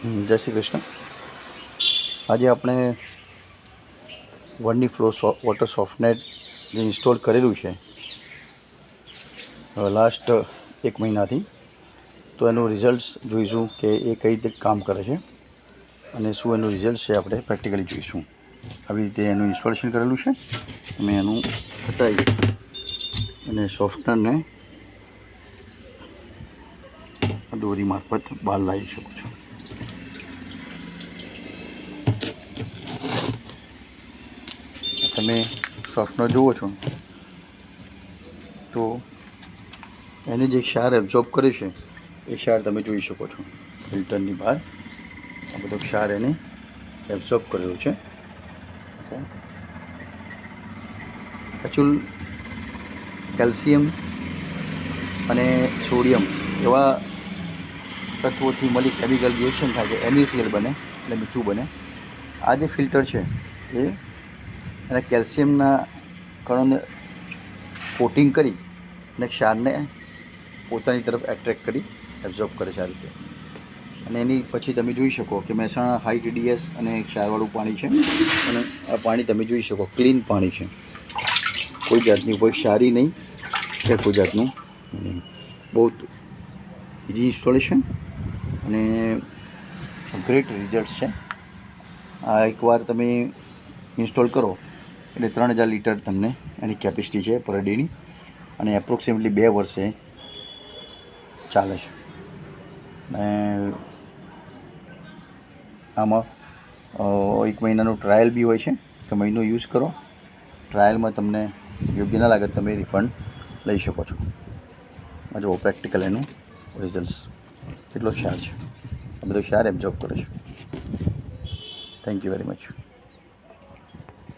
જય શ્રી કૃષ્ણ. આજે આપણે વનની ફ્લો વોટર સોફ્ટનેટ જે ઇન્સ્ટોલ કરેલું છે લાસ્ટ એક મહિનાથી, તો એનું રિઝલ્ટ જોઈશું કે એ કઈ રીતે કામ કરે છે અને શું એનું રિઝલ્ટ છે આપણે પ્રેક્ટિકલી જોઈશું. આવી રીતે એનું ઇન્સ્ટોલેશન કરેલું છે અમે એનું હટાવી અને સોફ્ટવેરને દોરી મારફત બહાર લાવી શકું છો. તમે સોફ્ટવેર જુઓ છો, તો એને જે ક્ષાર એબ્ઝોર્બ કરે છે, એ ક્ષાર તમે જોઈ શકો છો. ફિલ્ટરની બહાર આ બધો ક્ષાર એને એબ્ઝોર્બ કરેલો છે. એકચ્યુઅલ કેલ્શિયમ અને સોડિયમ એવા તત્વોથી મળી કેમિકલ રિએક્શન થાય છે NaCl બને, એટલે મીઠું બને. આ જે ફિલ્ટર છે, એ અને કેલ્શિયમના કણોને કોટિંગ કરી અને ક્ષારને પોતાની તરફ એટ્રેક્ટ કરી એબ્ઝોર્બ કરે છે આ રીતે. અને એની પછી તમે જોઈ શકો કે મહેસાણા હાઈ ટીડીએસ અને ક્ષારવાળું પાણી છે અને આ પાણી તમે જોઈ શકો ક્લીન પાણી છે. કોઈ જાતની કોઈ ક્ષારી નહીં, કે કોઈ જાતનું બહુ ઇઝી ઇન્સ્ટોલેશન અને ગ્રેટ રિઝલ્ટ છે. આ એકવાર તમે ઇન્સ્ટોલ કરો. એટલે ત્રણ હજાર લીટર તમને એની કેપેસિટી છે પર ડેની અને એપ્રોક્સિમેટલી બે વર્ષે ચાલે છે. અને આમાં એક મહિનાનું ટ્રાયલ બી હોય છે. તો મહિનો યુઝ કરો. ટ્રાયલમાં તમને યોગ્ય ના લાગે તમે રિફંડ લઈ શકો છો. આ જુઓ પ્રેક્ટિકલ એનું રિઝલ્ટ કેટલો શાર છે. આ બધો શાર એબ્ઝોર્બ કરે છે. Thank you very much